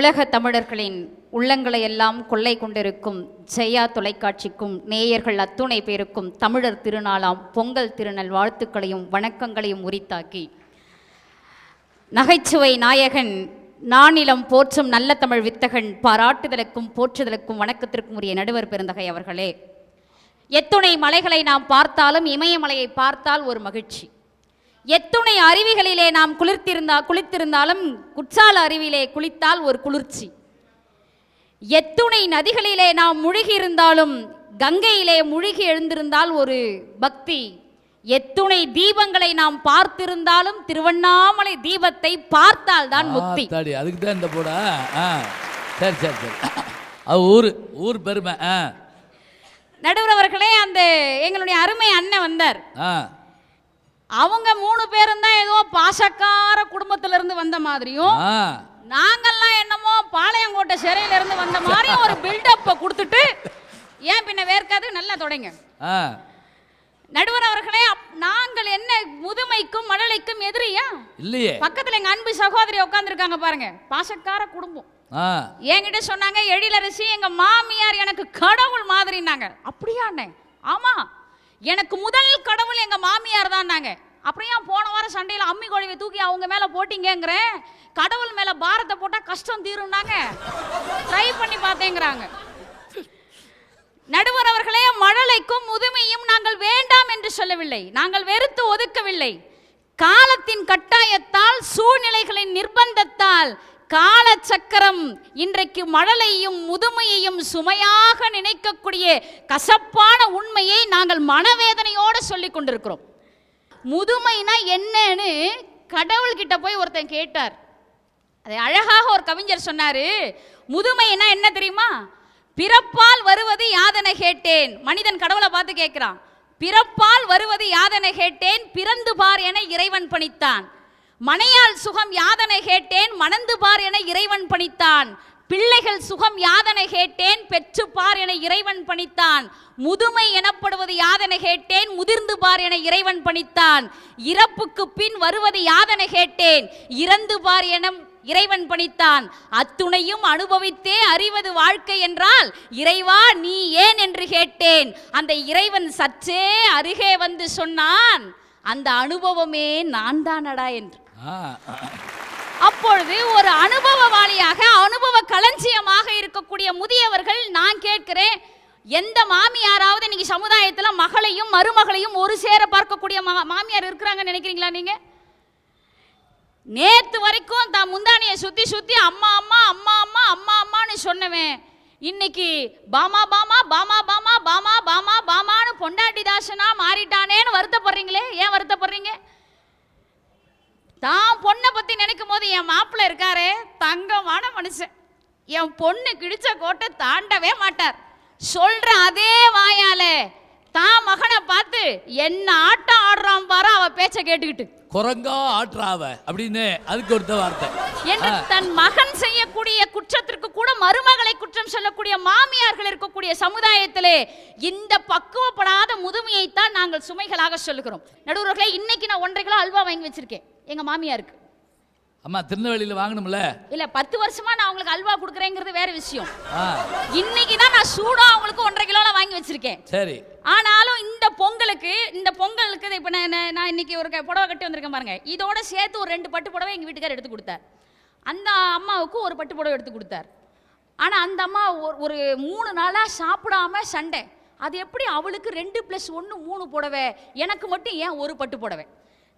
உலக தமிழர்களின் உள்ளங்களை எல்லாம் கொள்ளை கொண்டிருக்கும் ஜெயா தொலைக்காட்சிக்கும் நேயர்கள் அத்துணை பேருக்கும் தமிழர் திருநாளாம் பொங்கல் திருநல் வாழ்த்துக்களையும் வணக்கங்களையும் உரித்தாக்கி. நகைச்சுவை நாயகன் நானிலம் போற்றும் நல்ல தமிழ் வித்தகன் பாராட்டுதலுக்கும் போற்றுதலுக்கும் வணக்கத்திற்கும் உரிய நடுவர் பெருந்தகை அவர்களே. எத்துணை மலைகளை நாம் பார்த்தாலும் இமயமலையை பார்த்தால் ஒரு மகிழ்ச்சி. எத்துணை அருவிகளிலே நாம் குளிர்த்திருந்தா குளித்திருந்தாலும் குற்றால அருவியிலே குளித்தால் ஒரு குளிர்ச்சி. எத்துணை நதிகளிலே நாம் முழுகி இருந்தாலும் கங்கையிலே முழுகி எழுந்திருந்தால் ஒரு பக்தி. எத்துணை தீபங்களை நாம் பார்த்திருந்தாலும் திருவண்ணாமலை தீபத்தை பார்த்தால் தான் முக்தி அதுக்கு தான் இந்த போடா சரி சரி சரி. ஊர் ஊர் பெருமை நடுவர் அவர்களே அந்த எங்களுடைய அருமை அண்ணன் வந்தார். ஆ. அவங்க மூணு பேரும் தான் ஏதோ பாசக்கார குடும்பத்துல இருந்து வந்த மாதிரியும் நாங்கெல்லாம் என்னமோ பாளையங்கோட்டை சிறையில இருந்து வந்த மாதிரி ஒரு பில்டப்பை கொடுத்துட்டு ஏன் பின்ன வேர்க்காது? நல்லா தொடங்க. நடுவர் அவர்களே நாங்கள் என்ன முதுமைக்கும் மழலைக்கும் எதிரியா? இல்லையே. பக்கத்துல எங்க அன்பு சகோதரி உட்காந்துருக்காங்க பாருங்க. பாசக்கார குடும்பம். என்கிட்ட சொன்னாங்க எழிலரசி எங்க மாமியார் எனக்கு கடவுள் மாதிரினாங்க அப்படியா அண்ணே? ஆமா. எனக்கு முதல் கடவுள் எங்க மாமியார் தான் அப்புறம் ஏன் போன வாரம் சண்டையில் அம்மி குழவை தூக்கி அவங்க மேல போட்டீங்கங்கிறேன்? கடவுள் மேல பாரத்தை போட்டா கஷ்டம் தீரும்னாங்க. ட்ரை பண்ணி பார்த்தேங்கிறாங்க. நடுவர் அவர்களே மழலைக்கும் முதுமையும் நாங்கள் வேண்டாம் என்று சொல்லவில்லை. நாங்கள் வெறுத்து ஒதுக்கவில்லை. காலத்தின் கட்டாயத்தால் சூழ்நிலைகளின் நிர்பந்தத்தால் காலச்சக்கரம் இன்றைக்கு மழலையும் முதுமையையும் சுமையாக நினைக்கக்கூடிய கசப்பான உண்மையை நாங்கள் மனவேதனையோடு சொல்லிக் கொண்டிருக்கிறோம். முதுமைனா என்னன்னு கடவுள்கிட்ட போய் ஒருத்தன் கேட்டார். அதை அழகாக ஒரு கவிஞர் சொன்னாரு. முதுமைனா என்ன தெரியுமா? பிறப்பால் வருவது யாதனை கேட்டேன். மனிதன் கடவுளை பார்த்து கேட்கிறான். பிறப்பால் வருவது யாதனை கேட்டேன். பிறந்து பார் என இறைவன் பணித்தான். மனையால் சுகம் யாதனை கேட்டேன் மணந்து பார் என இறைவன் பணித்தான். பிள்ளைகள் சுகம் யாதனை கேட்டேன் பெற்று பார் என இறைவன் பணித்தான். முதுமை எனப்படுவது யாதனை கேட்டேன் முதிர்ந்து பார் என இறைவன் பணித்தான். இறப்புக்கு பின் வருவது யாதனை கேட்டேன் இறந்து பார் என இறைவன் பணித்தான். அத்துணையும் அனுபவித்தே அறிவது வாழ்க்கை என்றால் இறைவா நீ ஏன் என்று கேட்டேன். அந்த இறைவன் சற்றே அருகே வந்து சொன்னான் அந்த அனுபவமே நான் தானடா என்று. அப்பொழுது ஒரு அனுபவவாளியாக அனுபவ களஞ்சியமாக இருக்கக்கூடிய முதியவர்கள் நான் கேட்கிறேன் எந்த மாமியாராவது இன்னைக்கு சமுதாயத்தில் மகளையும் மருமகளையும் ஒரு சேர பார்க்கக்கூடிய மாமியார் இருக்கிறாங்கன்னு நினைக்கிறீங்களா நீங்க? நேத்து வரைக்கும் தான் முந்தானியை சுத்தி சுத்தி அம்மா அம்மா அம்மா அம்மா அம்மா அம்மான்னு சொன்னவன். இன்னைக்கு பாமா பாமா பாமா பாமா பாமா பாமா பாமான்னு பொண்டாட்டி தாசனா மாறிட்டானேன்னு வருத்தப்படுறீங்களே ஏன் வருத்தப்படுறீங்க தான் பொண்ணை பத்தி நினைக்கும் போது என் மாப்பிள்ளை இருக்காரே தங்கமான மனுஷன். என் பொண்ணு கிழிச்ச கோட்டை தாண்டவே மாட்டார். சொல்ற அதே வாயால தான் மகனை பார்த்து என்ன ஆட்டம் ஆடுறான் பாரு அவ பேச்ச கேட்டுக்கிட்டு. குரங்கா ஆற்றாவ அப்படின்னு அதுக்கு ஒருத்த வார்த்தை. என்று தன் மகன் செய்யக்கூடிய குற்றத்திற்கு கூட மருமகளை குற்றம் சொல்லக்கூடிய மாமியார்கள் இருக்கக்கூடிய சமுதாயத்திலே இந்த பக்குவப்படாத முதுமையைத்தான் நாங்கள் சுமைகளாக சொல்லுகிறோம். நடுவர்களே இன்னைக்கு நான் ஒன்றரை கிலோ அல்வா வாங்கி வச்சிருக்கேன். எங்க மாமியாருக்கு. அம்மா திருநெல்வேலியில் வாங்கணும்ல? இல்ல பத்து வருஷமா நான் அவங்களுக்கு அல்வா கொடுக்குறேங்கிறது வேற விஷயம். இன்னைக்கு தான் நான் சூடா அவங்களுக்கு ஒன்றரை கிலோல வாங்கி வச்சிருக்கேன். சரி. ஆனாலும் இந்த பொங்கலுக்கு இந்த பொங்கலுக்கு இப்போ நான் நான் இன்னைக்கு ஒரு புடவை கட்டி வந்திருக்கேன் பாருங்க. இதோட சேர்த்து ஒரு ரெண்டு பட்டு புடவை எங்கள் வீட்டுக்காரர் எடுத்து கொடுத்தார். அந்த அம்மாவுக்கு ஒரு பட்டு புடவை எடுத்து கொடுத்தார். ஆனால் அந்த அம்மா ஒரு ஒரு மூணு நாளாக சாப்பிடாம சண்டை. அது எப்படி அவளுக்கு ரெண்டு ப்ளஸ் ஒன்று மூணு புடவை எனக்கு மட்டும் ஏன் ஒரு பட்டு புடவை?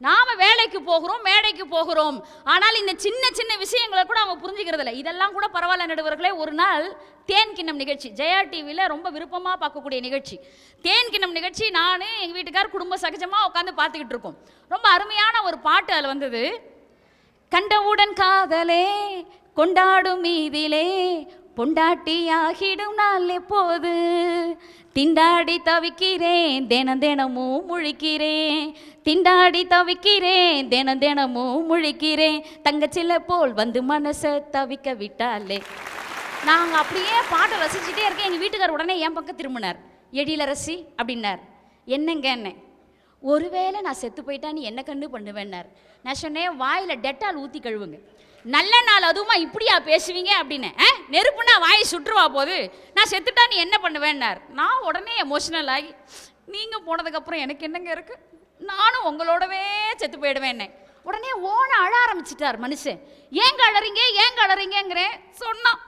நாம வேலைக்கு போகிறோம் மேடைக்கு போகிறோம். ஆனால் இந்த சின்ன சின்ன விஷயங்களை கூட அவங்க புரிஞ்சுக்கிறது இல்லை இதெல்லாம் கூட பரவாயில்ல நடுவர்களே. ஒரு நாள் தேன் கிண்ணம் நிகழ்ச்சி. ஜெயா டிவியில் ரொம்ப விருப்பமாக பார்க்கக்கூடிய நிகழ்ச்சி. தேன் கிண்ணம் நிகழ்ச்சி நான் எங்கள் வீட்டுக்கார் குடும்ப சகஜமாக உட்காந்து பார்த்துக்கிட்டு இருக்கோம். ரொம்ப அருமையான ஒரு பாட்டு அதில் வந்தது. கண்டவுடன் காதலே கொண்டாடும் மீதிலே பொண்டாட்டியாகிடும் நாள் எப்போது? திண்டாடி தவிக்கிறேன் தினம் தினமும் முழிக்கிறேன் திண்டாடி தவிக்கிறேன் தினம் தினமும் முழிக்கிறேன் தங்கச்சில போல் வந்து மனசை தவிக்க விட்டாலே. நாங்கள் அப்படியே பாட்டை ரசிச்சுட்டே இருக்கேன். எங்கள் வீட்டுக்கார் உடனே என் பக்கம் திரும்பினார். எழிலரசி அப்படின்னார். என்னங்க என்ன. ஒருவேளை நான் செத்து போயிட்டா நீ என்ன கண்டு பண்ணுவேன்னார். நான் சொன்னேன் வாயில் டெட்டால் ஊற்றி கழுவுங்க. நல்ல நாள் அதுவுமா இப்படியா பேசுவீங்க அப்படின்னு நெருப்புனா வாயை சுற்றுவா போது. நான் செத்துட்டா நீ என்ன பண்ணுவேன்னார். நான் உடனே எமோஷனல் ஆகி நீங்கள் போனதுக்கப்புறம் எனக்கு என்னங்க இருக்கு? நானும் உங்களோடவே செத்து போயிடுவேன்னே. உடனே ஓன அழ ஆரம்பிச்சிட்டார் மனுஷன். ஏங்க அழறீங்க ஏங்க அழறீங்கிறேன் சொன்னான்.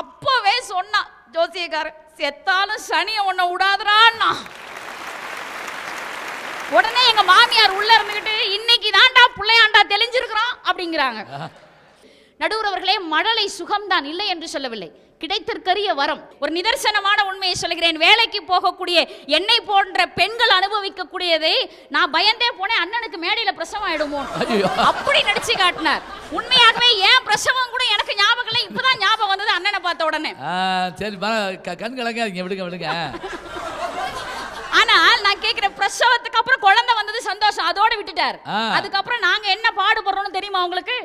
அப்போவே சொன்னான் ஜோசியக்காரன் செத்தாலும் சனியை உன்னை விடாதுறான்னா உடனே எங்க மாமியார் உள்ள இருந்துகிட்டு இன்னைக்கு தான்டா பிள்ளையாண்டா தெளிஞ்சிருக்கிறான் அப்படிங்கிறாங்க. நடுவர் அவர்களே மழலை சுகம்தான் இல்லை என்று சொல்லவில்லை. கிடைத்திருக்கரிய வரம். ஒரு நிதர்சனமான உண்மையை சொல்கிறேன் வேலைக்கு போகக்கூடிய என்னை போன்ற பெண்கள் அனுபவிக்கக்கூடியதை நான் பயந்தே போனேன். அண்ணனுக்கு மேடையில பிரசவம் ஆயிடுமோ. அப்படி நடிச்சு காட்டினார். உண்மையாகவே ஏன் பிரசவம் கூட எனக்கு ஞாபகம் இல்லை. இப்பதான் ஞாபகம் வந்தது அண்ணனை பார்த்த உடனே. சரி கண் கலங்காதீங்க. விடுங்க விடுங்க. ஆனால் நான் கேக்குற பிரசவத்துக்கு அப்புறம் குழந்தை வந்தது சந்தோஷம். அதோட விட்டுட்டார். அதுக்கப்புறம் நாங்க என்ன பாடுபடுறோம்னு தெரியுமா உங்களுக்கு?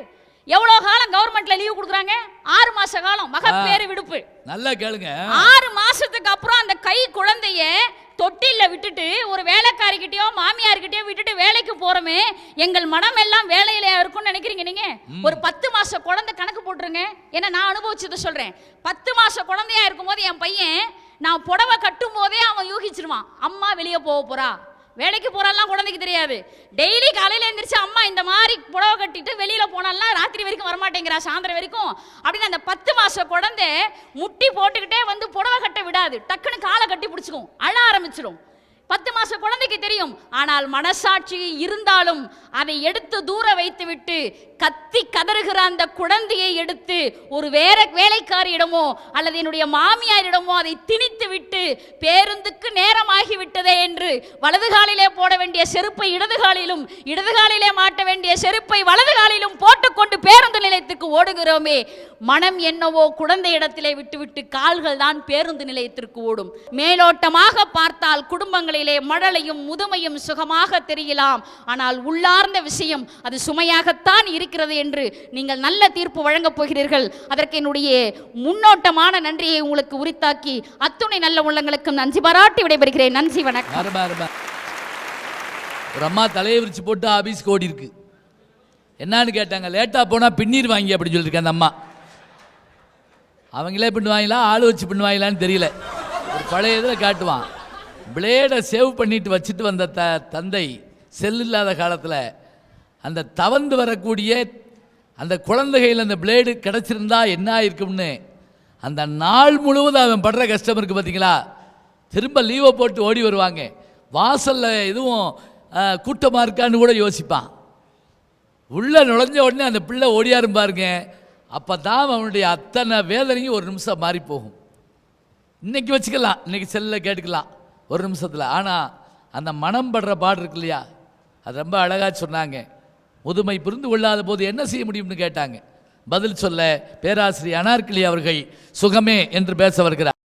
எவ்வளவு காலம் கவர்மெண்ட்ல லீவ் கொடுக்குறாங்க? ஆறு மாச காலம். மகப்பேறு விடுப்பு. நல்லா கேளுங்க. ஆறு மாசத்துக்கு அப்புறம் அந்த கை குழந்தைய தொட்டில்ல விட்டுட்டு ஒரு வேலைக்காரிக்கிட்டயோ மாமியார்கிட்டயோ விட்டுட்டு வேலைக்கு போறோமே. எங்கள் மனம் எல்லாம் வேலையில இருக்கும்னு நினைக்கிறீங்க நீங்க? ஒரு பத்து மாச குழந்தை கணக்கு போட்டுருங்க. ஏன்னா நான் அனுபவிச்சதை சொல்றேன். பத்து மாச குழந்தையா இருக்கும்போது என் பையன் நான் புடவை கட்டும் போதே அவன் யூகிச்சிருவான். அம்மா வெளியே போக போறா. வேலைக்கு போறாலாம் குழந்தைக்கு தெரியாது. டெய்லி காலையில எந்திரிச்சு அம்மா இந்த மாதிரி புடவை கட்டிட்டு வெளியில போனாலாம் ராத்திரி வரைக்கும் வரமாட்டேங்கிறா சாயந்தரம் வரைக்கும். அப்படின்னு அந்த பத்து மாச குழந்தை முட்டி போட்டுக்கிட்டே வந்து புடவை கட்ட விடாது. டக்குன்னு காலை கட்டி பிடிச்சிக்கும். அழ ஆரம்பிச்சிடும். பத்து மாச குழந்தைக்கு தெரியும். ஆனால் மனசாட்சி இருந்தாலும் அதை எடுத்து தூர வைத்துவிட்டு கத்தி கதறுகிற அந்த குழந்தையை எடுத்து ஒரு வேற வேலைக்காரியிடமோ அல்லது என்னுடைய மாமியாரிடமோ அதை திணித்து விட்டு பேருந்துக்கு நேரமாகி விட்டதே என்று வலது காலிலே போட வேண்டிய செருப்பை இடது காலிலும் இடது காலிலே மாட்ட வேண்டிய செருப்பை வலது காலிலும் போட்டுக்கொண்டு பேருந்து நிலையத்துக்கு ஓடுகிறோமே. மனம் என்னவோ குழந்தை இடத்திலே விட்டுவிட்டு கால்கள் தான் பேருந்து நிலையத்திற்கு ஓடும். மேலோட்டமாக பார்த்தால் குடும்பங்களிலே மழலையும் முதுமையும் சுகமாக தெரியலாம். ஆனால் உள்ளார்ந்த விஷயம் அது சுமையாகத்தான் இருக்கிறது. இருக்கிறது என்று நீங்கள் நல்ல தீர்ப்பு வழங்கப் போகிறீர்கள். அதற்கு என்னுடைய முன்னோட்டமான நன்றியை உங்களுக்கு உரித்தாக்கி அத்துணை நல்ல உள்ளங்களுக்கும் நன்றி பாராட்டி விடைபெறுகிறேன். நன்றி வணக்கம். ஒரு அம்மா தலையை விரிச்சு போட்டு ஆபீஸ்க்கு ஓடி இருக்கு என்னன்னு கேட்டாங்க லேட்டாக போனால் பின்னீர் வாங்கி அப்படின்னு சொல்லியிருக்கேன் அந்த அம்மா. அவங்களே பின்னுவாங்களா ஆள் வச்சு பின்னுவாங்களான்னு தெரியல. ஒரு பழைய இதில் காட்டுவான். பிளேடை சேவ் பண்ணிட்டு வச்சுட்டு வந்த த தந்தை செல் இல்லாத காலத்தில் அந்த தவந்து வரக்கூடிய அந்த குழந்தைகையில் அந்த பிளேடு கிடச்சிருந்தா என்ன ஆயிருக்கும்னு அந்த நாள் முழுவதும் அவன் படுற கஷ்டம் இருக்குது பார்த்தீங்களா திரும்ப லீவை போட்டு ஓடி வருவாங்க. வாசலில் எதுவும் கூட்டமாக இருக்கான்னு கூட யோசிப்பான். உள்ளே நுழைஞ்ச உடனே அந்த பிள்ளை ஓடியாரும் பாருங்க. அப்போ தான் அவனுடைய அத்தனை வேதனையும் ஒரு நிமிஷம் மாறி போகும் இன்றைக்கி வச்சுக்கலாம் இன்னைக்கு செல்லில் கேட்டுக்கலாம் ஒரு நிமிஷத்தில். ஆனால் அந்த மனம் படுற பாடு இருக்கு இல்லையா? அது ரொம்ப அழகாக சொன்னாங்க. முதுமை புரிந்து கொள்ளாத போது என்ன செய்ய முடியும்னு கேட்டாங்க. பதில் சொல்ல பேராசிரியர் அனார்கிளி அவர்கள் சுகமே என்று பேச வருகிறார்.